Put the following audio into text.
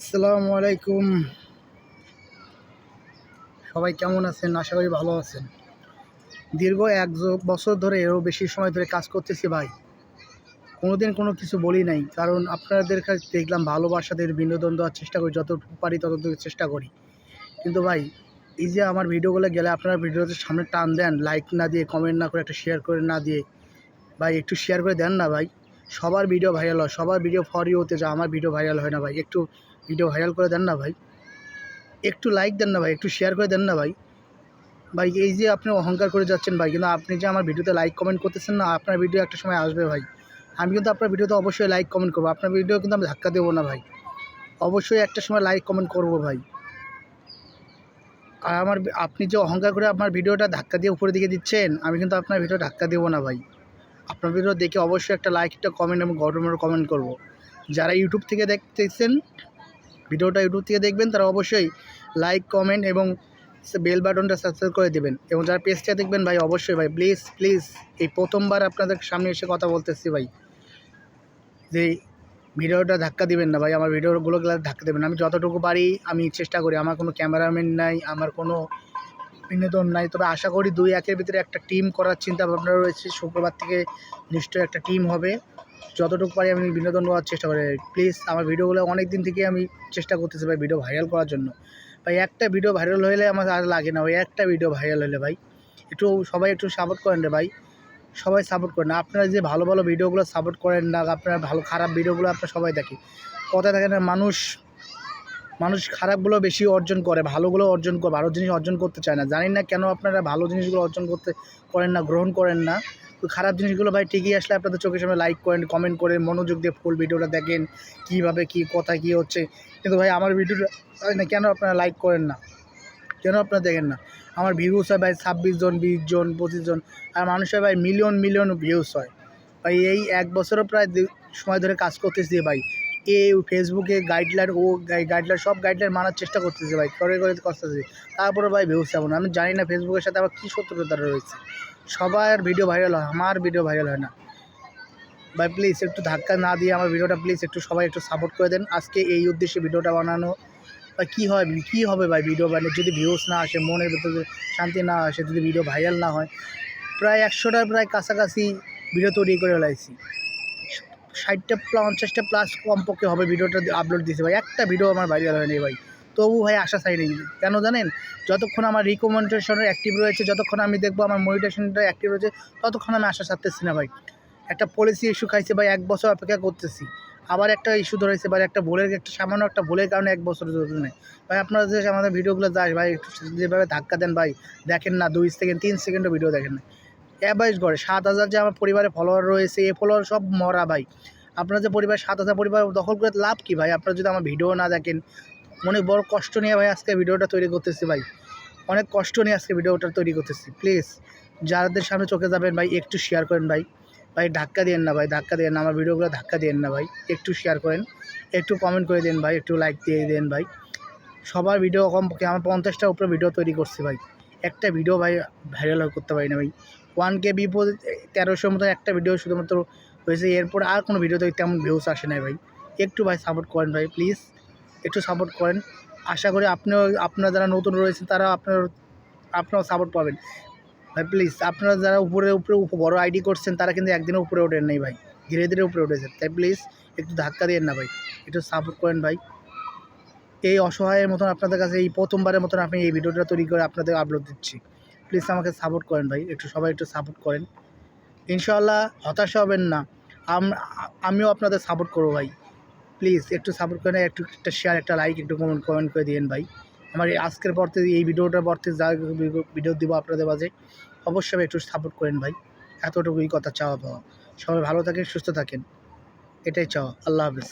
আসসালামু আলাইকুম। সবাই কেমন আছেন? আশা করি ভালো আছেন। দীর্ঘ এক বছর ধরে এরও বেশি সময় ধরে কাজ করতেছি ভাই। কোনোদিন কোনো কিছু বলি নাই, কারণ আপনাদের কাছে দেখলাম ভালোবাসাদের বিনোদন দেওয়ার চেষ্টা করি, যতটুকু পারি ততটুকু চেষ্টা করি। কিন্তু ভাই, এই যে আমার ভিডিওগুলো গেলে আপনারা ভিডিওতে সামনে টান দেন লাইক না দিয়ে কমেন্ট না করে একটা শেয়ার করে না দিয়ে। ভাই, একটু শেয়ার করে দেন না ভাই? সবার ভিডিও ভাইরাল হয়, সবার ভিডিও ফর হতে যায় আমার ভিডিও ভাইরাল হয় না ভাই। একটু ভিডিও ভাইরাল করে দেন না ভাই। একটু লাইক দেন না ভাই, একটু শেয়ার করে দেন না ভাই। ভাই, এই যে আপনি অহংকার করে যাচ্ছেন ভাই, কিন্তু আপনি যে আমার ভিডিওতে লাইক কমেন্ট করতেছেন না, আপনার ভিডিও একটা সময় আসবে ভাই। আমি কিন্তু আপনার ভিডিওতে অবশ্যই লাইক কমেন্ট করব, আপনার ভিডিও কিন্তু আমি ধাক্কা দেবো না ভাই। অবশ্যই একটা সময় লাইক কমেন্ট করব ভাই। আর আমার আপনি যে অহংকার করে আপনার ভিডিওটা ধাক্কা দিয়ে উপরের দিকে দিচ্ছেন, আমি কিন্তু আপনার ভিডিও ধাক্কা দেবো না ভাই। আপনার ভিডিও দেখে অবশ্যই একটা লাইক একটা কমেন্ট এবং গঠনের কমেন্ট করব। যারা ইউটিউব থেকে দেখতেছেন ভিডিওটা ইউটিউব থেকে দেখবেন, তারা অবশ্যই লাইক কমেন্ট এবং বেল বাটনটা সাবস্ক্রাইব করে দেবেন। এবং যারা পেজটা দেখবেন ভাই, অবশ্যই ভাই প্লিজ প্লিজ এই প্রথমবার আপনাদের সামনে এসে কথা বলতেছি ভাই। যে ভিডিওটা ধাক্কা দিবেন না ভাই, আমার ভিডিওগুলো ধাক্কা দেবেন আমি যতটুকু পারি, আমি চেষ্টা করি। আমার কোনো ক্যামেরাম্যান নাই, আমার কোনো বিনোদন নাই। তবে আশা করি দুই একের ভিতরে একটা টিম করার চিন্তা ভাবনা রয়েছে। শুক্রবার থেকে নিশ্চয়ই একটা টিম হবে। যতটুকু পারি আমি বিনোদন দেওয়ার চেষ্টা করি। প্লিজ আমার ভিডিওগুলো অনেক দিন থেকে আমি চেষ্টা করতেছি ভাই ভিডিও ভাইরাল করার জন্য। ভাই, একটা ভিডিও ভাইরাল হলে আমার আর লাগে না ওই একটা ভিডিও ভাইরাল হলে ভাই, একটু সবাই একটু সাপোর্ট করেন রে ভাই। সবাই সাপোর্ট করেন। আপনারা যে ভালো ভালো ভিডিওগুলো সাপোর্ট করেন না, আপনারা ভালো খারাপ ভিডিওগুলো আপনারা সবাই দেখে কথা থাকে না, মানুষ মানুষ খারাপগুলো বেশি অর্জন করে, ভালোগুলো অর্জন করে, ভালো জিনিস অর্জন করতে চায় না। জানি না কেন আপনারা ভালো জিনিসগুলো অর্জন করতে করেন না, গ্রহণ করেন না? তো খারাপ জিনিসগুলো ভাই ঠিকই আসলে আপনাদের চোখের সামনে লাইক করেন কমেন্ট করেন, মনোযোগ দিয়ে ফুল ভিডিওটা দেখেন, কীভাবে কী, কথা কী হচ্ছে। কিন্তু ভাই আমার ভিডিওটা না কেন আপনারা লাইক করেন না? কেন আপনারা দেখেন না? আমার ভিউস হয় ভাই ছাব্বিশ জন, বিশ জন, পঁচিশ জন, আর মানুষের ভাই মিলিয়ন মিলিয়ন ভিউস হয়। ভাই এই এক বছরও প্রায় সময় ধরে কাজ করতেছি ভাই। এ ফেসবুকে গাইডলাইন ও গাইডলাইন সব গাইডলাইন মানার চেষ্টা করতেছে ভাই। করে করে করতেছি। তারপরে ভাই ভিউস যেমন আমি জানি না ফেসবুকের সাথে আবার কী শত্রুতা রয়েছে। সবার ভিডিও ভাইরাল হয়, আমার ভিডিও ভাইরাল হয় না। ভাই প্লিজ একটু ধাক্কা না দিয়ে আমার ভিডিওটা প্লিজ একটু সবাই একটু সাপোর্ট করে দেন। আজকে এই উদ্দেশ্যে ভিডিওটা বানানো। বা কী হয়, কী হবে ভাই ভিডিও বানিয়ে যদি ভিউস না আসে, মনের ভিতরে শান্তি না আসে, যদি ভিডিও ভাইরাল না হয়, প্রায় একশোটার প্রায় কাছাকাছি ভিডিও তৈরি করে ফেলাইছি। ষাটটা পঞ্চাশটা প্লাস কমপক্ষে হবে ভিডিওটা আপলোড দিয়েছে ভাই। একটা ভিডিও আমার ভাইরাল হয়নি ভাই। তবু ভাই আশা চাই নেই কেন জানেন? যতক্ষণ আমার রিকমেন্ডেশনের অ্যাক্টিভ রয়েছে, যতক্ষণ আমি দেখব আমার মনিটেশনটা অ্যাক্টিভ রয়েছে, ততক্ষণ আমি আশা ছাড়তেছি না ভাই। একটা পলিসি ইস্যু খাইছে ভাই, এক বছর অপেক্ষা করতেছি। আবার একটা ইস্যু ধরেছে ভাই, একটা ভুলের, একটা সামান্য একটা ভুলের কারণে এক বছর জন্য ভাই, আপনারা যে আমাদের ভিডিওগুলো যায় ভাই, একটু যেভাবে ধাক্কা দেন ভাই, দেখেন না, দুই সেকেন্ড তিন সেকেন্ডও ভিডিও দেখেন না। অ্যাভারেজ করে। সাত হাজার যে আমার পরিবারে ফলোয়ার রয়েছে, এ ফলোয়ার সব মরা ভাই। আপনার যে পরিবার সাত হাজার পরিবার দখল করে, লাভ কী ভাই? আপনারা যদি আমার ভিডিও না দেখেন, অনেক বড় কষ্ট নিয়ে ভাই আজকে ভিডিওটা তৈরি করতেছি ভাই। অনেক কষ্ট নিয়ে আজকে ভিডিওটা তৈরি করতেছি। প্লিজ যাদের সামনে চোখে যাবেন ভাই, একটু শেয়ার করেন ভাই। ভাই, ধাক্কা দিয়েন না ভাই, ধাক্কা দিয়েন না। আমার ভিডিওগুলো ধাক্কা দিয়েন না ভাই। একটু শেয়ার করেন, একটু কমেন্ট করে দেন ভাই, একটু লাইক দিয়ে দেন ভাই। সবার ভিডিও কম, আমার পঞ্চাশটার উপরে ভিডিও তৈরি করছি ভাই। একটা ভিডিও ভাই ভাইরাল করতে পারি না ভাই। ওয়ান কে বিপদ তেরোশোর মতো একটা ভিডিও শুধুমাত্র হয়েছে। এরপর আর কোনো ভিডিওতে তেমন ভিউস আসে নাই ভাই। একটু ভাই সাপোর্ট করেন ভাই প্লিজ একটু সাপোর্ট করেন। আশা করি আপনিও, আপনারা যারা নতুন রয়েছেন তারা আপনার, আপনারাও সাপোর্ট পাবেন। ভাই প্লিজ আপনারা যারা উপরে উপরে উপ- বড় আইডি করছেন, তারা কিন্তু একদিনে উপরে ওঠেন নাই ভাই। ধীরে ধীরে উপরে উঠেছেন তাই প্লিজ একটু ধাক্কা দিয়েন না ভাই। একটু সাপোর্ট করেন ভাই। এই অসহায়ের মতন আপনাদের কাছে, এই প্রথমবারের মতন আপনি এই ভিডিওটা তৈরি করে আপনাদের আপলোড দিচ্ছি। প্লিজ আমাকে সাপোর্ট করেন ভাই, একটু সবাই একটু সাপোর্ট করেন। ইনশাল্লাহ হতাশা হবেন না আমিও আপনাদের সাপোর্ট করব ভাই। প্লিজ একটু সাপোর্ট করেন, একটু একটা শেয়ার একটা লাইক একটু কমেন্ট কমেন্ট করে দিন ভাই। আমার এই আজকের পর এই ভিডিওটার পর থেকে যা ভিডিও দিব আপনাদের মাঝে, অবশ্যই একটু সাপোর্ট করেন ভাই। এতটুকুই কথা, চাওয়া পাওয়া। সবাই ভালো থাকেন, সুস্থ থাকেন। এটাই চাওয়া। আল্লাহ হাফিজ।